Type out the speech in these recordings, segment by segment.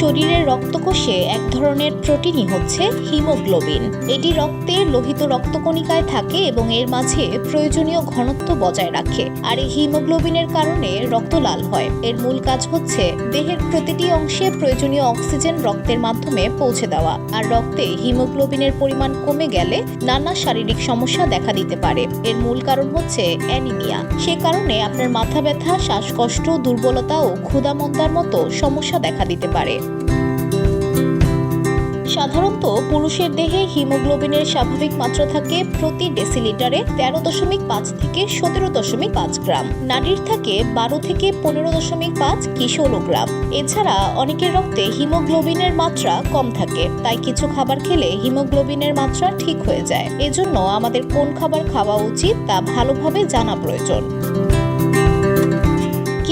শরীরের রক্তকোষে এক ধরনের প্রোটিনই হচ্ছে হিমোগ্লোবিন। এটি রক্তে লোহিত রক্তকণিকায় থাকে এবং এর মাঝে প্রয়োজনীয় ঘনত্ব বজায় রাখে। আর এই হিমোগ্লোবিনের কারণে রক্ত লাল হয়। এর মূল কাজ হচ্ছে দেহের প্রতিটি অংশে প্রয়োজনীয় অক্সিজেন রক্তের মাধ্যমে পৌঁছে দেওয়া। আর রক্তে হিমোগ্লোবিনের পরিমাণ কমে গেলে নানা শারীরিক সমস্যা দেখা দিতে পারে। এর মূল কারণ হচ্ছে অ্যানিমিয়া। সে কারণে আপনার মাথা ব্যথা, শ্বাসকষ্ট, দুর্বলতা ও ক্ষুধামন্দার মতো সমস্যা দেখা দিতে পারে। সাধারণত পুরুষের দেহে হিমোগ্লোবিনের স্বাভাবিক মাত্রা থাকে প্রতি ডেসিলিটারে তেরো দশমিক পাঁচ থেকে সতেরো দশমিক পাঁচ গ্রাম। নারীর থাকে বারো থেকে পনেরো দশমিক পাঁচ কি ষোলো গ্রাম এছাড়া অনেকের রক্তে হিমোগ্লোবিনের মাত্রা কম থাকে, তাই কিছু খাবার খেলে হিমোগ্লোবিনের মাত্রা ঠিক হয়ে যায়। এজন্য আমাদের কোন খাবার খাওয়া উচিত তা ভালোভাবে জানা প্রয়োজন।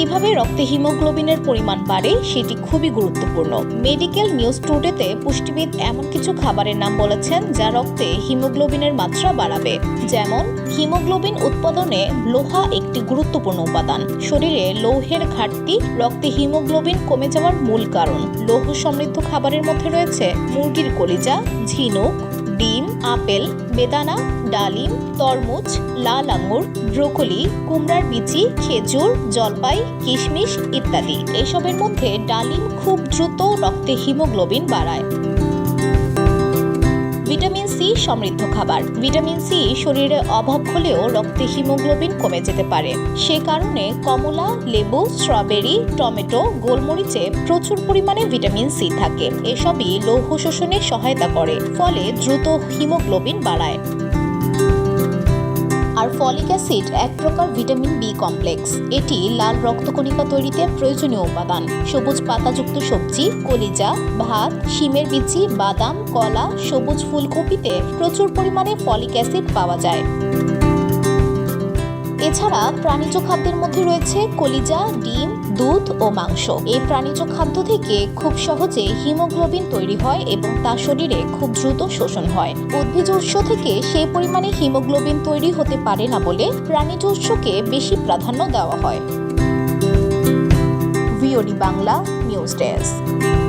কীভাবে রক্তে হিমোগ্লোবিনের পরিমাণ বাড়ে, সেটি খুবই গুরুত্বপূর্ণ। মেডিকেল নিউজ টুডেতে পুষ্টিবিদ এমন কিছু খাবারের নাম বলেছেন যা রক্তে হিমোগ্লোবিনের মাত্রা বাড়াবে। যেমন, হিমোগ্লোবিন উৎপাদনে লোহা একটি গুরুত্বপূর্ণ উপাদান। শরীরে লৌহের ঘাটতি রক্তে হিমোগ্লোবিন কমে যাওয়ার মূল কারণ। লৌহ সমৃদ্ধ খাবারের মধ্যে রয়েছে মুরগির কলিজা, ঝিনুক ডিম, আপেল, বেদানা, ডালিম, তরমুজ, লাল আঙুর ব্রোকলি, কুমড়ার বিচি, খেজুর, জলপাই, কিশমিশ ইত্যাদি। এসবের মধ্যে ডালিম খুব দ্রুত রক্তে হিমোগ্লোবিন বাড়ায়। ভিটামিন সমৃদ্ধ খাবার। ভিটামিন সি শরীরে অভাব হলেও রক্তে হিমোগ্লোবিন কমে যেতে পারে। সে কারণে কমলা, লেবু, স্ট্রবেরি, টমেটো, গোলমরিচে প্রচুর পরিমাণে ভিটামিন সি থাকে। এসবই লৌহ শোষণে সহায়তা করে, ফলে দ্রুত হিমোগ্লোবিন বাড়ায়। আর ফলিক অ্যাসিড এক প্রকার ভিটামিন বি কমপ্লেক্স। এটি লাল রক্তকণিকা তৈরিতে প্রয়োজনীয় উপাদান। সবুজ পাতাযুক্ত সবজি, কলিজা, ভাত, শিমের বিচি, বাদাম, কলা, সবুজ ফুলকপিতে প্রচুর পরিমাণে ফলিক অ্যাসিড পাওয়া যায়। এছাড়া প্রাণীজ খাদ্যের মধ্যে রয়েছে কলিজা, ডিম, দুধ ও মাংস। এই প্রাণীজ খাদ্য থেকে খুব সহজে হিমোগ্লোবিন তৈরি হয় এবং তা শরীরে খুব দ্রুত শোষণ হয়। উদ্ভিজ উৎস থেকে সেই পরিমাণে হিমোগ্লোবিন তৈরি হতে পারে না বলে প্রাণীজ উৎসকে বেশি প্রাধান্য দেওয়া হয়। Bangla news desk.